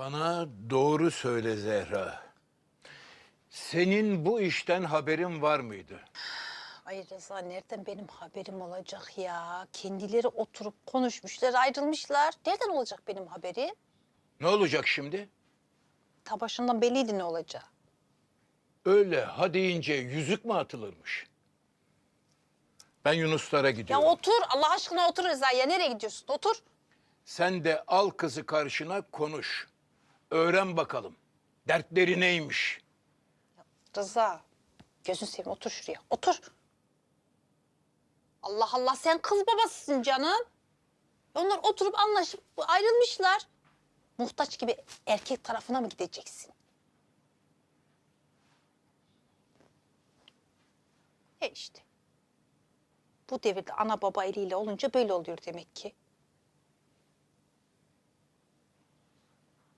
Bana doğru söyle Zehra. Senin bu işten haberin var mıydı? Ay Rıza nereden benim haberim olacak ya? Kendileri oturup konuşmuşlar, ayrılmışlar. Nereden olacak benim haberim? Ne olacak şimdi? Ta başından belliydi ne olacağı. Öyle ha deyince yüzük mü atılırmış? Ben Yunuslara Ya gidiyorum. otur Allah aşkına otur Rıza ya. Nereye gidiyorsun? Otur. Sen de al kızı karşına konuş. Öğren bakalım. Dertleri neymiş? Rıza gözün seveyim otur şuraya. Otur. Allah Allah sen kız babasısın canım. Onlar oturup anlaşıp ayrılmışlar. Muhtaç gibi erkek tarafına mı gideceksin? E işte. Bu devirde ana baba eliyle olunca böyle oluyor demek ki.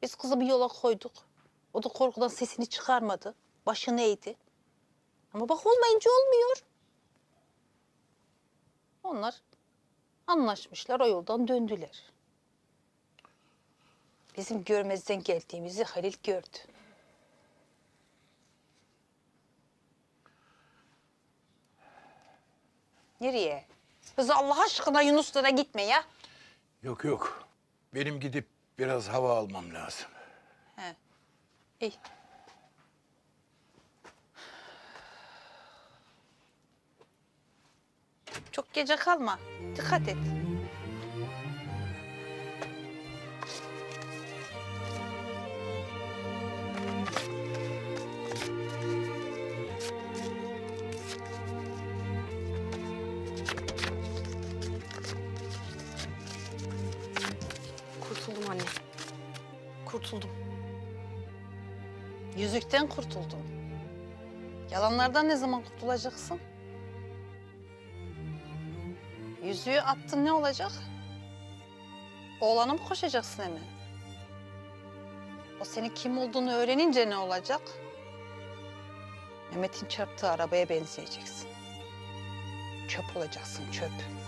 Biz kızı bir yola koyduk. O da korkudan sesini çıkarmadı. Başını eğdi. Ama bak olmayınca olmuyor. Onlar anlaşmışlar, o yoldan döndüler. Bizim görmezden geldiğimizi Halil gördü. Nereye? Kız Allah aşkına Yunuslara gitme ya. Yok yok. Benim gidip biraz hava almam lazım. He. İyi. Çok gece kalma. Dikkat et. Anne. Kurtuldum. Yüzükten kurtuldun. Yalanlardan ne zaman kurtulacaksın? Yüzüğü attın ne olacak? Oğlana mı koşacaksın hemen? O senin kim olduğunu öğrenince ne olacak? Mehmet'in çarptığı arabaya benzeyeceksin. Çöp olacaksın çöp.